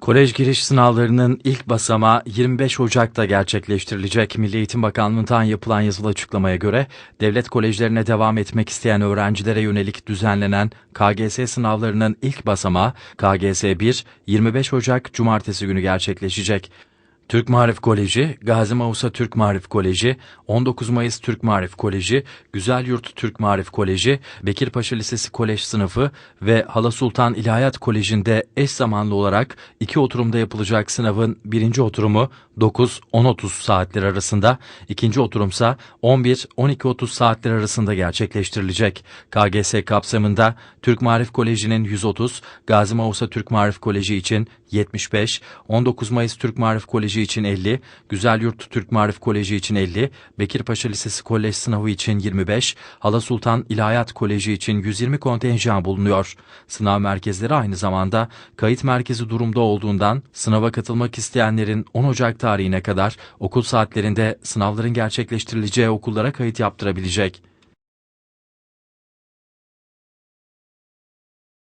Kolej giriş sınavlarının ilk basamağı 25 Ocak'ta gerçekleştirilecek. Milli Eğitim Bakanlığı'ndan yapılan yazılı açıklamaya göre devlet kolejlerine devam etmek isteyen öğrencilere yönelik düzenlenen KGS sınavlarının ilk basamağı KGS 1 25 Ocak Cumartesi günü gerçekleşecek. Türk Marif Koleji, Gazi Mausa Türk Marif Koleji, 19 Mayıs Türk Marif Koleji, Güzelyurt Türk Marif Koleji, Bekirpaşa Lisesi Kolej Sınıfı ve Hala Sultan İlahiyat Koleji'nde eş zamanlı olarak iki oturumda yapılacak sınavın birinci oturumu 9-10.30 saatler arasında, ikinci oturumsa 11-12.30 saatler arasında gerçekleştirilecek. KGS kapsamında Türk Marif Koleji'nin 130, Gazi Mausa Türk Marif Koleji için 75, 19 Mayıs Türk Marif Koleji için 50, Güzelyurt Türk Marif Koleji için 50, Bekirpaşa Lisesi Kolej Sınavı için 25, Hala Sultan İlahiyat Koleji için 120 kontenjan bulunuyor. Sınav merkezleri aynı zamanda kayıt merkezi durumda olduğundan sınava katılmak isteyenlerin 10 Ocak tarihine kadar okul saatlerinde sınavların gerçekleştirileceği okullara kayıt yaptırabilecek.